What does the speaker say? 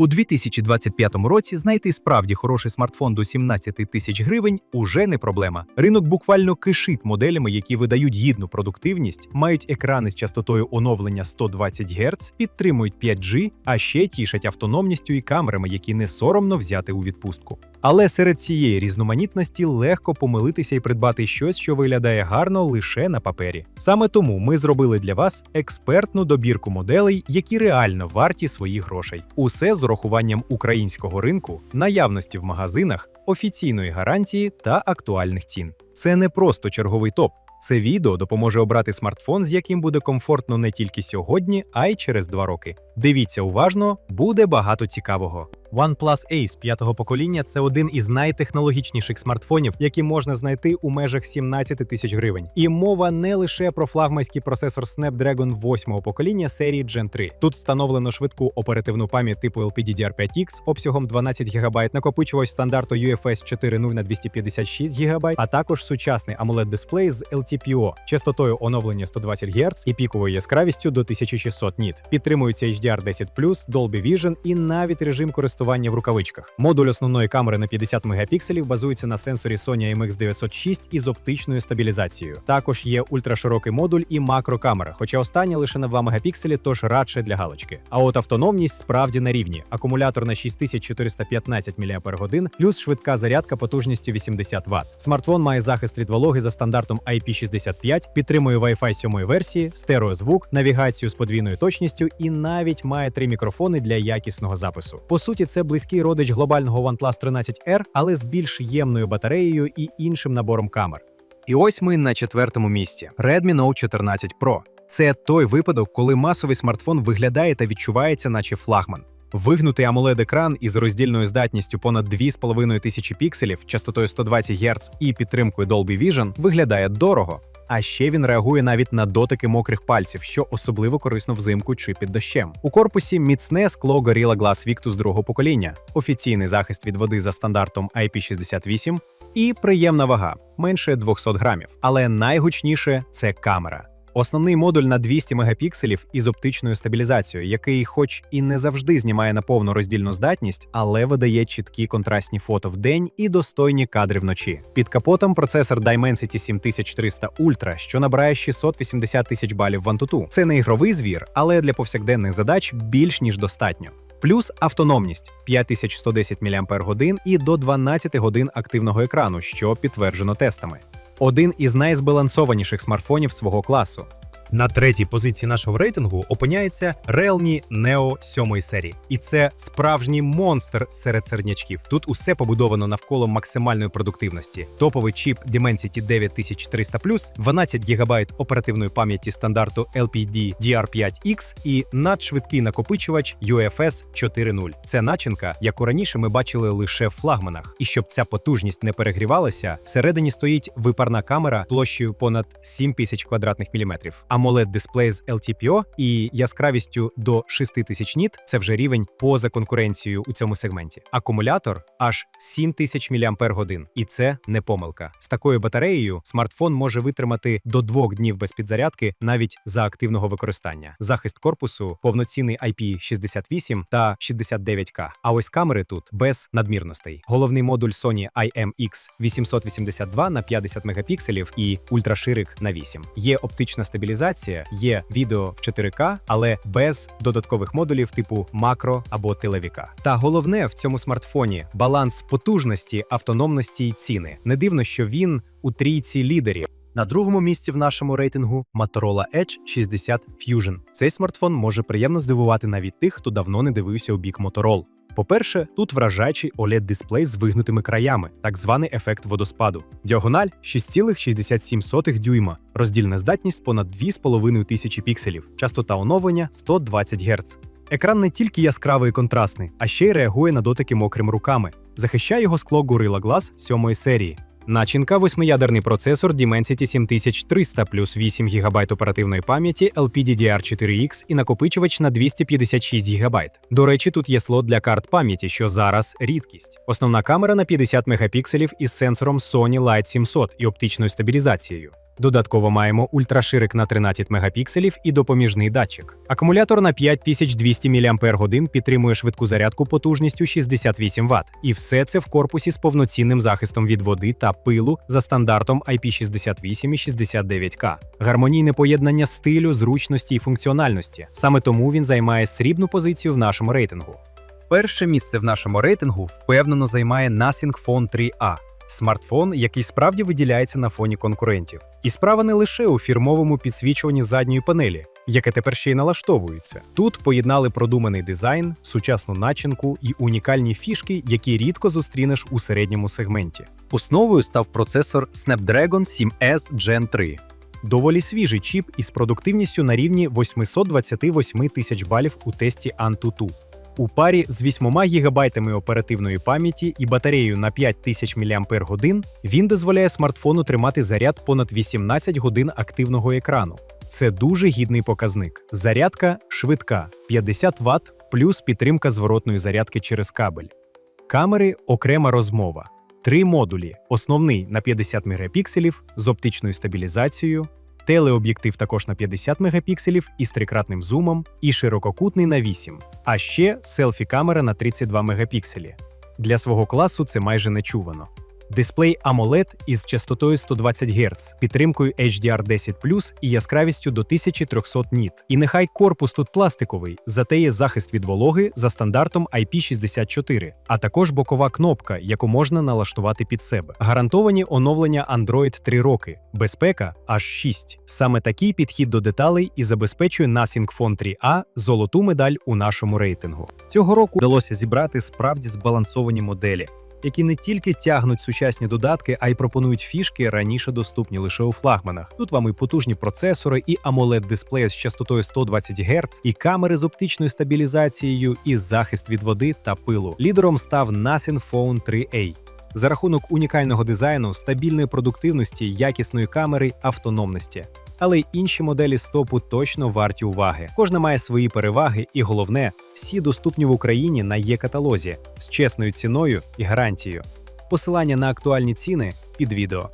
У 2025 році знайти справді хороший смартфон до 17 тисяч гривень уже не проблема. Ринок буквально кишить моделями, які видають гідну продуктивність, мають екрани з частотою оновлення 120 Гц, підтримують 5G, а ще тішать автономністю і камерами, які не соромно взяти у відпустку. Але серед цієї різноманітності легко помилитися і придбати щось, що виглядає гарно лише на папері. Саме тому ми зробили для вас експертну добірку моделей, які реально варті своїх грошей. Усе з урахуванням українського ринку, наявності в магазинах, офіційної гарантії та актуальних цін. Це не просто черговий топ. Це відео допоможе обрати смартфон, з яким буде комфортно не тільки сьогодні, а й через два роки. Дивіться уважно, буде багато цікавого. OnePlus Ace п'ятого покоління це один із найтехнологічніших смартфонів, які можна знайти у межах 17 тисяч гривень. І мова не лише про флагманський процесор Snapdragon 8 покоління серії Gen 3. Тут встановлено швидку оперативну пам'ять типу LPDDR5X обсягом 12 ГБ, накопичувач стандарту UFS 4.0 на 256 ГБ, а також сучасний amoled дисплей з LTPO, частотою оновлення 120 Гц і піковою яскравістю до 1600 ніт. Підтримується HDR10+, Dolby Vision і навіть режим користування в рукавичках. Модуль основної камери на 50 мегапікселів базується на сенсорі Sony IMX906 із оптичною стабілізацією. Також є ультраширокий модуль і макрокамера, хоча остання лише на 2 мегапікселі, тож радше для галочки. А от автономність справді на рівні. Акумулятор на 6415 мАч, плюс швидка зарядка потужністю 80 Вт. Смартфон має захист від вологи за стандартом IP65, підтримує Wi-Fi 7 версії, стереозвук, навігацію з подвійною точністю і навіть має три мікрофони для якісного запису. По суті, це близький родич глобального OnePlus 13R, але з більш ємною батареєю і іншим набором камер. І ось ми на четвертому місці: Redmi Note 14 Pro. Це той випадок, коли масовий смартфон виглядає та відчувається, наче флагман. Вигнутий amoled екран із роздільною здатністю понад 2,5 тисячі пікселів, частотою 120 Гц і підтримкою Dolby Vision виглядає дорого. А ще він реагує навіть на дотики мокрих пальців, що особливо корисно взимку чи під дощем. У корпусі міцне скло Gorilla Glass Victus другого покоління, офіційний захист від води за стандартом IP68 і приємна вага менше 200 грамів. Але найгучніше це камера. Основний модуль на 200 мегапікселів із оптичною стабілізацією, який, хоч і не завжди знімає на повну роздільну здатність, але видає чіткі контрастні фото в день і достойні кадри вночі. Під капотом процесор Dimensity 7300 Ultra, що набирає 680 тисяч балів в Antutu. Це не ігровий звір, але для повсякденних задач більш ніж достатньо. Плюс автономність 5110 мАч і до 12 годин активного екрану, що підтверджено тестами. Один із найзбалансованіших смартфонів свого класу. На третій позиції нашого рейтингу опиняється Realme Neo 7 серії, і це справжній монстр серед середнячків. Тут усе побудовано навколо максимальної продуктивності. Топовий чіп Dimensity 9300 12 ГБ оперативної пам'яті стандарту LPD DR5X і надшвидкий накопичувач UFS 4.0. Це начинка, яку раніше ми бачили лише в флагманах. І щоб ця потужність не перегрівалася, всередині стоїть випарна камера площею понад 7000 квадратних міліметрів. Amoled дисплей з LTPO і яскравістю до 6000 ніт це вже рівень поза конкуренцією у цьому сегменті. Акумулятор аж 7000 мАч, і це не помилка. З такою батареєю смартфон може витримати до двох днів без підзарядки навіть за активного використання. Захист корпусу, повноцінний IP68 та 69К. А ось камери тут без надмірностей. Головний модуль Sony IMX 882 на 50 мегапікселів і ультраширик на 8. Є оптична стабілізація, є відео в 4К, але без додаткових модулів типу макро або тиловіка. Та головне в цьому смартфоні баланс потужності, автономності і ціни. Не дивно, що він у трійці лідерів. На другому місці в нашому рейтингу Motorola Edge 60 Fusion. Цей смартфон може приємно здивувати навіть тих, хто давно не дивився у бік Motorola. По-перше, тут вражаючий oled дисплей з вигнутими краями, так званий ефект водоспаду. Діагональ 6,67 дюйма, роздільна здатність понад 2,5 тисячі пікселів, частота оновлення 120 Гц. Екран не тільки яскравий і контрастний, а ще й реагує на дотики мокрим руками. Захищає його скло Gorilla Glass 7 серії. Начинка восьмиядерний процесор Dimensity 7300 плюс 8 ГБ оперативної пам'яті LPDDR4X і накопичувач на 256 ГБ. До речі, тут є слот для карт пам'яті, що зараз рідкість. Основна камера на 50 мегапікселів із сенсором Sony Light 700 і оптичною стабілізацією. Додатково маємо ультраширик на 13 мегапікселів і допоміжний датчик. Акумулятор на 5200 мАч підтримує швидку зарядку потужністю 68 Вт. І все це в корпусі з повноцінним захистом від води та пилу за стандартом IP68 і 69K. Гармонійне поєднання стилю, зручності і функціональності. Саме тому він займає срібну позицію в нашому рейтингу. Перше місце в нашому рейтингу впевнено займає Nothing Phone 3A. Смартфон, який справді виділяється на фоні конкурентів. І справа не лише у фірмовому підсвічуванні задньої панелі, яке тепер ще й налаштовується. Тут поєднали продуманий дизайн, сучасну начинку і унікальні фішки, які рідко зустрінеш у середньому сегменті. Основою став процесор Snapdragon 7S Gen 3. Доволі свіжий чіп із продуктивністю на рівні 828 тисяч балів у тесті Antutu. У парі з 8 гігабайтами оперативної пам'яті і батареєю на 5000 мАч він дозволяє смартфону тримати заряд понад 18 годин активного екрану. Це дуже гідний показник. Зарядка швидка 50 Вт плюс підтримка зворотної зарядки через кабель. Камери окрема розмова. Три модулі: основний на 50 мегапікселів з оптичною стабілізацією, телеоб'єктив також на 50 мегапікселів із трикратним зумом, і ширококутний на 8, а ще селфі-камера на 32 мегапікселі. Для свого класу це майже нечувано. Дисплей AMOLED із частотою 120 Гц, підтримкою HDR10 і яскравістю до 1300 ніт. І нехай корпус тут пластиковий, зате є захист від вологи за стандартом IP64, а також бокова кнопка, яку можна налаштувати під себе. Гарантовані оновлення Android 3 роки, безпека аж 6. Саме такий підхід до деталей і забезпечує Nothing Phone 3A золоту медаль у нашому рейтингу. Цього року вдалося зібрати справді збалансовані моделі які не тільки тягнуть сучасні додатки, а й пропонують фішки раніше доступні лише у флагманах. Тут вам і потужні процесори, і amoled дисплеї з частотою 120 Гц, і камери з оптичною стабілізацією, і захист від води та пилу. Лідером став Nothing Phone 3A. За рахунок унікального дизайну, стабільної продуктивності, якісної камери, автономності. Але й інші моделі стопу точно варті уваги. Кожна має свої переваги, і головне, всі доступні в Україні на є каталозі з чесною ціною і гарантією. Посилання на актуальні ціни під відео.